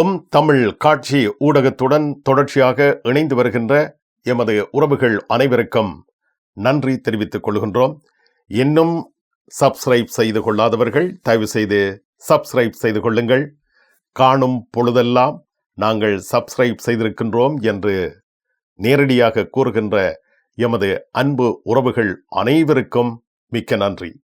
M Tamil காட்சி ஊடகத்துடன் தொடர்ச்சியாக இணைந்து வருகின்ற எமது உறவுகள் அனைவருக்கும் நன்றி தெரிவித்துக் கொள்கின்றோம். இன்னும் சப்ஸ்கிரைப் செய்து கொள்ளாதவர்கள் தயவு செய்து சப்ஸ்கிரைப் செய்து கொள்ளுங்கள். காணும் பொழுதெல்லாம் நாங்கள் சப்ஸ்கிரைப் செய்திருக்கின்றோம் என்று நேரடியாக கூறுகின்ற எமது அன்பு உறவுகள் அனைவருக்கும் மிக்க நன்றி.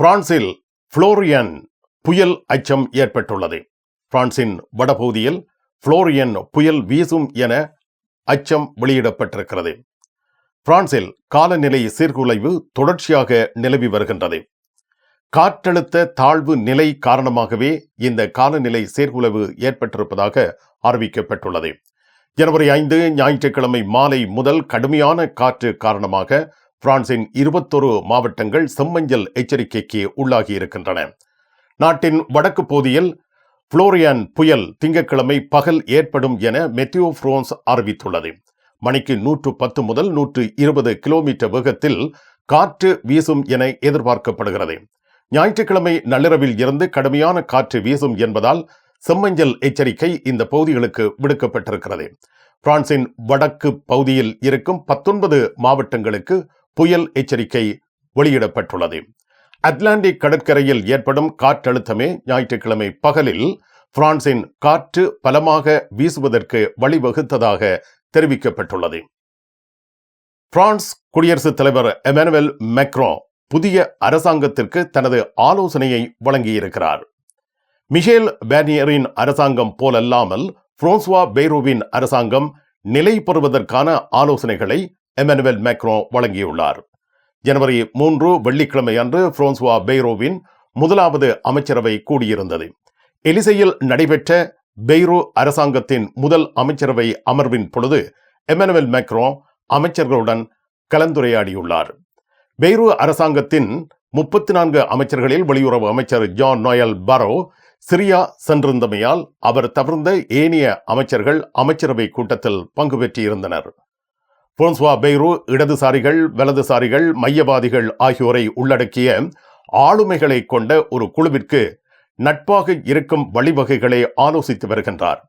பிரான்சில் புளோரியன் புயல் அச்சம் ஏற்பட்டுள்ளது. பிரான்சின் வடபகுதியில் புளோரியன் புயல் வீசும் என அச்சம் வெளியிடப்பட்டிருக்கிறது. பிரான்சில் காலநிலை சீர்குலைவு தொடர்ச்சியாக நிலவி வருகின்றது. காற்றழுத்த தாழ்வு நிலை காரணமாகவே இந்த காலநிலை சீர்குலைவு ஏற்பட்டிருப்பதாக அறிவிக்கப்பட்டுள்ளது. ஜனவரி ஐந்து ஞாயிற்றுக்கிழமை மாலை முதல் கடுமையான காற்று காரணமாக பிரான்சின் இருபத்தொரு மாவட்டங்கள் செம்மஞ்சள் எச்சரிக்கைக்கு உள்ளாகி இருக்கின்றன நாட்டின் வடக்கு பகுதியில் புளோரியான் புயல் திங்கட்கிழமை பகல் ஏற்படும் என மெத்தியோ பிரான்ஸ் அறிவித்துள்ளது. மணிக்கு நூற்று பத்து முதல் நூற்று இருபது கிலோமீட்டர் வேகத்தில் காற்று வீசும் என எதிர்பார்க்கப்படுகிறது. ஞாயிற்றுக்கிழமை நள்ளிரவில் இருந்து கடுமையான காற்று வீசும் என்பதால் செம்மஞ்சள் எச்சரிக்கை இந்த பகுதிகளுக்கு விடுக்கப்பட்டிருக்கிறது. பிரான்சின் வடக்கு பகுதியில் இருக்கும் பத்தொன்பது மாவட்டங்களுக்கு புயல் எச்சரிக்கை வெளியிடப்பட்டுள்ளது. அட்லாண்டிக் கடற்கரையில் ஏற்படும் காற்றழுத்தமே ஞாயிற்றுக்கிழமை பகலில் பிரான்சின் காற்று பலமாக வீசுவதற்கு வழிவகுத்ததாக தெரிவிக்கப்பட்டுள்ளது. பிரான்ஸ் குடியரசுத் தலைவர் எமானுவேல் மெக்ரோ புதிய அரசாங்கத்திற்கு தனது ஆலோசனையை வழங்கியிருக்கிறார். மிஷேல் பேனியரின் அரசாங்கம் போலல்லாமல் புரோன்சுவா பெய்ரோவின் அரசாங்கம் நிலை பெறுவதற்கான ஆலோசனைகளை எமானுவேல் மேக்ரோ வழங்கியுள்ளார். ஜனவரி மூன்று வெள்ளிக்கிழமை அன்று பிரான்சுவா பெய்ரோவின் முதலாவது அமைச்சரவை கூடியிருந்தது. எலிசையில் நடைபெற்ற பெய்ரோ அரசாங்கத்தின் முதல் அமைச்சரவை அமர்வின் பொழுது எமானுவேல் மேக்ரோ அமைச்சர்களுடன் கலந்துரையாடியுள்ளார். பெய்ரோ அரசாங்கத்தின் முப்பத்தி நான்கு அமைச்சர்களில் வெளியுறவு அமைச்சர் ஜான் நோயல் பரோ சிரியா சென்றிருந்தமையால் அவர் தவிர்ந்த ஏனைய அமைச்சர்கள் அமைச்சரவை கூட்டத்தில் பங்கு பெற்றிருந்தனர். பிரான்சுவா பெய்ரோ இடதுசாரிகள் வலதுசாரிகள் மையவாதிகள் ஆகியோரை உள்ளடக்கிய ஆளுமைகளை கொண்ட ஒரு குழுவிற்கு நட்பாக இருக்கும் வழிவகைகளை ஆலோசித்து வருகின்றார்.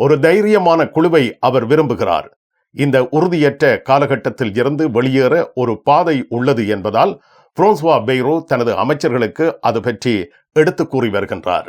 ஒரு தைரியமான குழுவை அவர் விரும்புகிறார். இந்த உறுதியற்ற காலகட்டத்தில் இருந்து வெளியேற ஒரு பாதை உள்ளது என்பதால் புரோன்சுவா பெய்ரோ தனது அமைச்சர்களுக்கு அது பற்றி எடுத்து கூறி வருகின்றார்.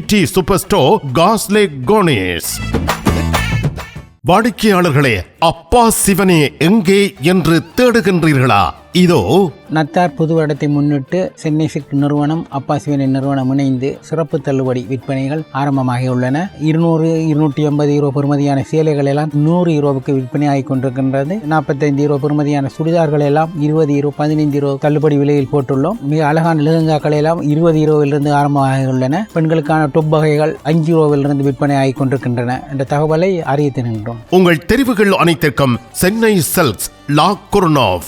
D super store காஸ்லே கோனிஸ். வாடிக்கையாளர்களே அப்பா சிவனே எங்கே என்று தேடுகின்றீர்களா? இதோ. நத்தார் புது வருடத்தை முன்னிட்டு சென்னை சில்க் நிறுவனம் அப்பா சிவனின் நிறுவனம் இணைந்து சிறப்பு தள்ளுபடி விற்பனைகள் ஆரம்பமாகியுள்ளன. இருநூறு இருநூற்றி ஐம்பது யூரோ பெறுமதியான சேலைகள் எல்லாம் நூறு யூரோவுக்கு விற்பனை ஆகிக் கொண்டிருக்கின்றது. நாற்பத்தைந்து யூரோ பெறுமதியான சுடிதார்கள் எல்லாம் இருபது யூரோ பதினைந்து யூரோ தள்ளுபடி விலையில் போட்டுள்ளோம். மிக அழகான லெஹங்காக்கள் எல்லாம் இருபது யூரோவிலிருந்து ஆரம்பமாகியுள்ளன. பெண்களுக்கான டொப் வகைகள் அஞ்சு யூரோவிலிருந்து விற்பனை ஆகிக் கொண்டிருக்கின்றன என்ற தகவலை அறிவித்து நின்றோம் உங்கள் தெரிவுகள் அனைத்திற்கும் சென்னை செல்ஸ் லா குர்னாவ்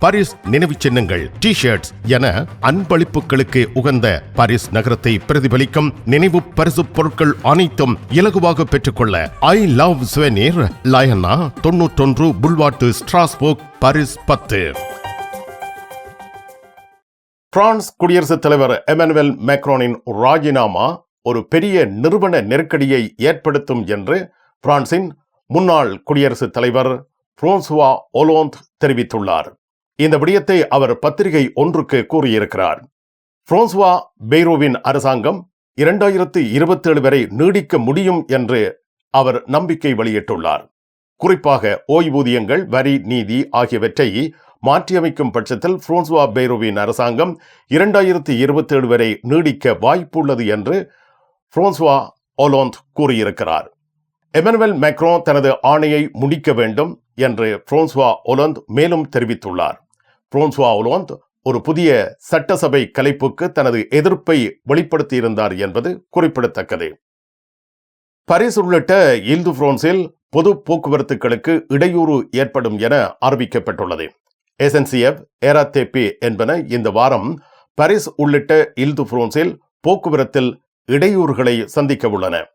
பாரிஸ் நினைவுச் சின்னங்கள் டி ஷர்ட்ஸ் என அன்பளிப்புகளுக்கு உகந்த பாரிஸ் நகரத்தை பிரதிபலிக்கும் நினைவு பரிசு பொருட்கள் அனைத்தும் இலகுவாக பெற்றுக்கொள்ள ஐ லவ் ஸ்வெனீர் லயனா தொன்னூற்றொன்று புல்வாட்டு ஸ்ட்ராஸ்போக் பாரிஸ் பத்து. பிரான்ஸ் குடியரசுத் தலைவர் எமனுவல் மேக்ரோனின் ராஜினாமா ஒரு பெரிய நிறுவன நெருக்கடியை ஏற்படுத்தும் என்று பிரான்சின் முன்னாள் குடியரசுத் தலைவர் புரோன்சுவா ஒலோந்த் தெரிவித்துள்ளார். இந்த விடயத்தை அவர் பத்திரிகை ஒன்றுக்கு கூறியிருக்கிறார். பிரான்சுவா பெய்ரோவின் அரசாங்கம் இரண்டாயிரத்து இருபத்தேழு வரை நீடிக்க முடியும் என்று அவர் நம்பிக்கை வெளியிட்டுள்ளார். குறிப்பாக ஓய்வூதியங்கள் வரி நீதி ஆகியவற்றை மாற்றியமைக்கும் பட்சத்தில் பிரான்சுவா பெய்ரோவின் அரசாங்கம் இரண்டாயிரத்தி இருபத்தேழு வரை நீடிக்க வாய்ப்புள்ளது என்று பிரான்சுவா ஒலோந்த் கூறியிருக்கிறார். எமனுவல் மேக்ரோ தனது ஆணையை முடிக்க வேண்டும் என்று பிரான்சுவா ஒலோந்த் மேலும் தெரிவித்துள்ளார். பிரான்சுவா ஒலோந்த் ஒரு புதிய சட்டசபை கலைப்புக்கு தனது எதிர்ப்பை வெளிப்படுத்தியிருந்தார் என்பது குறிப்பிடத்தக்கது. பரிஸ் உள்ளிட்ட இல்து பிரான்சில் பொது போக்குவரத்துகளுக்கு இடையூறு ஏற்படும் என அறிவிக்கப்பட்டுள்ளது. எஸ்என்சிஎஃப் ஏராத்தேபி என்பன இந்த வாரம் பரிஸ் உள்ளிட்ட இல்து பிரான்சில் போக்குவரத்தில் இடையூறுகளை சந்திக்க உள்ளன.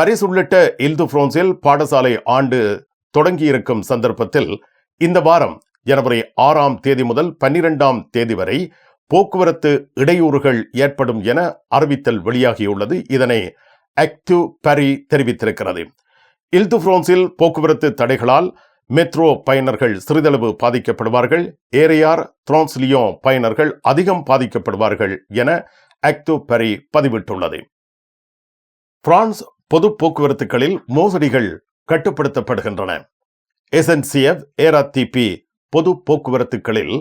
பரிஸ் உள்ளிட்ட இல்து பிரான்சில் பாடசாலை ஆண்டு தொடங்கியிருக்கும் சந்தர்ப்பத்தில் இந்த வாரம் ஜனவரி ஆறாம் தேதி முதல் பன்னிரெண்டாம் தேதி வரை போக்குவரத்து இடையூறுகள் ஏற்படும் என அறிவித்தல் வெளியாகியுள்ளது. இதனை ஆக்டிவ் பரி தெரிவித்திருக்கிறது. இல்து பிரான்சில் போக்குவரத்து தடைகளால் மெட்ரோ பயனர்கள் சிறிதளவு பாதிக்கப்படுவார்கள். ஏரியார் திரான்ஸ்லியோ பயனர்கள் அதிகம் பாதிக்கப்படுவார்கள் என ஆக்டிவ் பரி பதிவிட்டுள்ளது. பிரான்ஸ் பொது போக்குவரத்துகளில் மோசடிகள் கட்டுப்படுத்தப்படுகின்றன. எஸ்என்சிஎஃப் ஏராத்திபி பொது போக்குவரத்துகளில்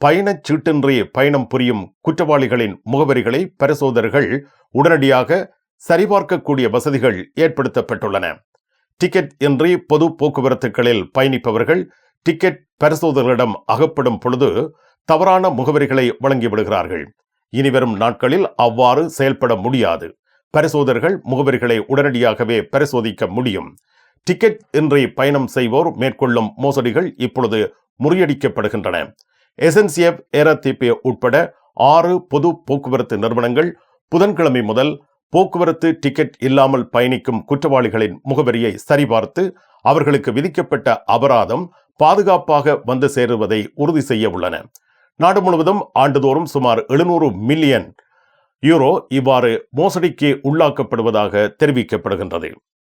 பயணச் சீட்டின்றி பயணம் புரியும் குற்றவாளிகளின் முகவரிகளை பரிசோதர்கள் உடனடியாக சரிபார்க்கக்கூடிய வசதிகள் ஏற்படுத்தப்பட்டுள்ளன. டிக்கெட் இன்றி பொது போக்குவரத்துகளில் பயணிப்பவர்கள் டிக்கெட் பரிசோதகர்களிடம் அகப்படும் பொழுது தவறான முகவரிகளை வழங்கிவிடுகிறார்கள் இனிவரும் நாட்களில் அவ்வாறு செயல்பட முடியாது. பரிசோதர்கள் முகவரிகளை உடனடியாகவே பரிசோதிக்க முடியும். டிக்கெட் இன்றி பயணம் செய்வோர் மேற்கொள்ளும் மோசடிகள் இப்பொழுது முறியடிக்கப்படுகின்றன. எசன்சியப் ஏரத்திபி உட்பட ஆறு பொது போக்குவரத்து நிறுவனங்கள் புதன்கிழமை முதல் போக்குவரத்து டிக்கெட் இல்லாமல் பயணிக்கும் குற்றவாளிகளின் முகவரியை சரிபார்த்து அவர்களுக்கு விதிக்கப்பட்ட அபராதம் பாதுகாப்பாக வந்து சேருவதை உறுதி செய்ய உள்ளன. நாடு முழுவதும் ஆண்டுதோறும் சுமார் எழுநூறு மில்லியன் யூரோ இவ்வாறு மோசடிக்கு உள்ளாக்கப்படுவதாக தெரிவிக்கப்படுகின்றது.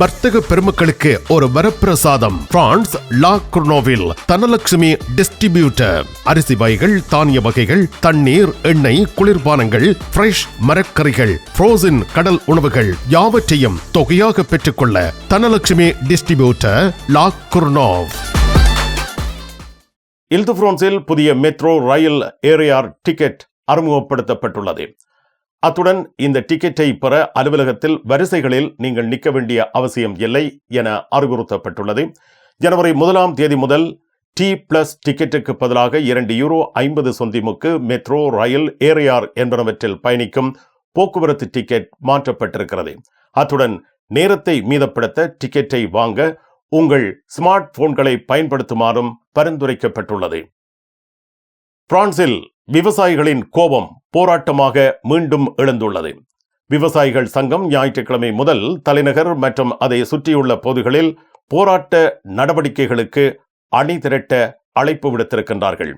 வர்த்தக பெருமக்களுக்கு ஒரு வரப்பிரசாதம். பிரான்ஸ் லா குர்னோவில் தனலட்சுமி டிஸ்ட்ரிபியூட்டர். அரிசி வகைகள் தானிய வகைகள் தண்ணீர் எண்ணெய் குளிர்பானங்கள் ஃப்ரெஷ் மரக்கறிகள் ஃப்ரோசன் கடல் உணவுகள் யாவற்றையும் தொகையாக பெற்றுக்கொள்ள தனலட்சுமி டிஸ்ட்ரிபியூட்டர் லா குர்னோவ். இல்து புதிய மெட்ரோ ரயில் ஏரியார் டிக்கெட் அறிமுகப்படுத்தப்பட்டுள்ளது. அத்துடன் இந்த டிக்கெட்டை பெற அலுவலகத்தில் வரிசைகளில் நீங்கள் நிற்க வேண்டிய அவசியம் இல்லை என அறிவுறுத்தப்பட்டுள்ளது. ஜனவரி முதலாம் தேதி முதல் டி பிளஸ் டிக்கெட்டுக்கு பதிலாக இரண்டு யூரோ ஐம்பது சொந்திமுக்கு மெட்ரோ ரயில் ஏரியார் என்பனவற்றில் பயணிக்கும் போக்குவரத்து டிக்கெட் மாற்றப்பட்டிருக்கிறது. அத்துடன் நேரத்தை மீதப்படுத்த டிக்கெட்டை வாங்க உங்கள் ஸ்மார்ட் போன்களை பயன்படுத்துமாறும் பரிந்துரைக்கப்பட்டுள்ளது. பிரான்சில் விவசாயிகளின் கோபம் போராட்டமாக மீண்டும் எழுந்துள்ளது. விவசாயிகள் சங்கம் ஞாயிற்றுக்கிழமை முதல் தலைநகர் மற்றும் அதை சுற்றியுள்ள பகுதிகளில் போராட்ட நடவடிக்கைகளுக்கு அணி திரட்ட அழைப்பு விடுத்திருக்கின்றார்கள்.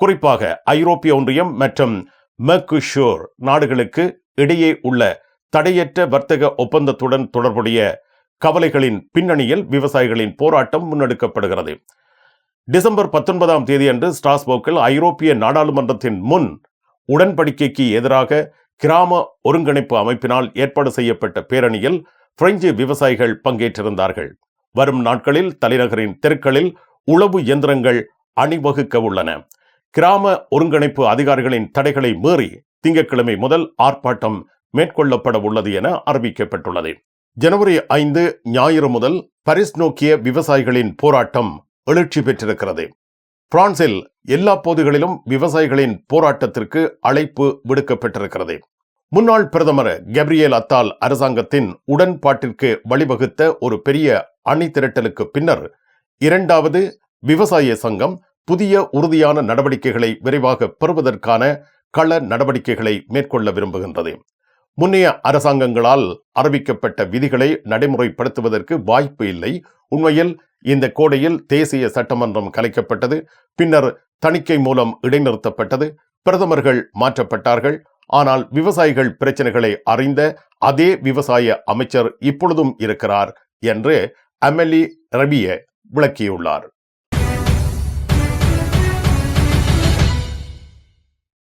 குறிப்பாக ஐரோப்பிய ஒன்றியம் மற்றும் மெக்குஷோர் நாடுகளுக்கு இடையே உள்ள தடையற்ற வர்த்தக ஒப்பந்தத்துடன் தொடர்புடைய கவலைகளின் பின்னணியில் விவசாயிகளின் போராட்டம் முன்னெடுக்கப்படுகிறது. டிசம்பர் பத்தொன்பதாம் தேதியன்று ஸ்ட்ராஸ்போக்கில் ஐரோப்பிய நாடாளுமன்றத்தின் முன் உடன்படிக்கைக்கு எதிராக கிராம ஒருங்கிணைப்பு அமைப்பினால் ஏற்பாடு செய்யப்பட்ட பேரணியில் பிரெஞ்சு விவசாயிகள் பங்கேற்றிருந்தார்கள். வரும் நாட்களில் தலைநகரின் தெருக்களில் உளவு இயந்திரங்கள் அணிவகுக்க உள்ளன கிராம ஒருங்கிணைப்பு அதிகாரிகளின் தடைகளை மீறி திங்கட்கிழமை முதல் ஆர்ப்பாட்டம் மேற்கொள்ளப்பட உள்ளது என அறிவிக்கப்பட்டுள்ளது. ஜனவரி ஐந்து ஞாயிறு முதல் பரிஸ் நோக்கிய விவசாயிகளின் போராட்டம் எழுச்சி பெற்றிருக்கிறது. பிரான்சில் எல்லா பகுதிகளிலும் விவசாயிகளின் போராட்டத்திற்கு அழைப்பு விடுக்கப்பட்டிருக்கிறது. முன்னாள் பிரதமர் கப்ரியேல் அத்தால் அரசாங்கத்தின் உடன்பாட்டிற்கு வழிவகுத்த ஒரு பெரிய அணி திரட்டலுக்கு பின்னர் இரண்டாவது விவசாய சங்கம் புதிய உறுதியான நடவடிக்கைகளை விரைவாக பெறுவதற்கான கள நடவடிக்கைகளை மேற்கொள்ள விரும்புகின்றது. முன்னைய அரசாங்கங்களால் அறிவிக்கப்பட்ட விதிகளை நடைமுறைப்படுத்துவதற்கு வாய்ப்பு இல்லை. உண்மையில் இந்த கோடையில் தேசிய சட்டமன்றம் கலைக்கப்பட்டது பின்னர் தணிக்கை மூலம் இடைநிறுத்தப்பட்டது பிரதமர்கள் மாற்றப்பட்டார்கள். ஆனால் விவசாயிகள் பிரச்சனைகளை அறிந்த அதே விவசாய அமைச்சர் இப்பொழுதும் இருக்கிறார் என்று அமெலி ரபிய விளக்கியுள்ளார்.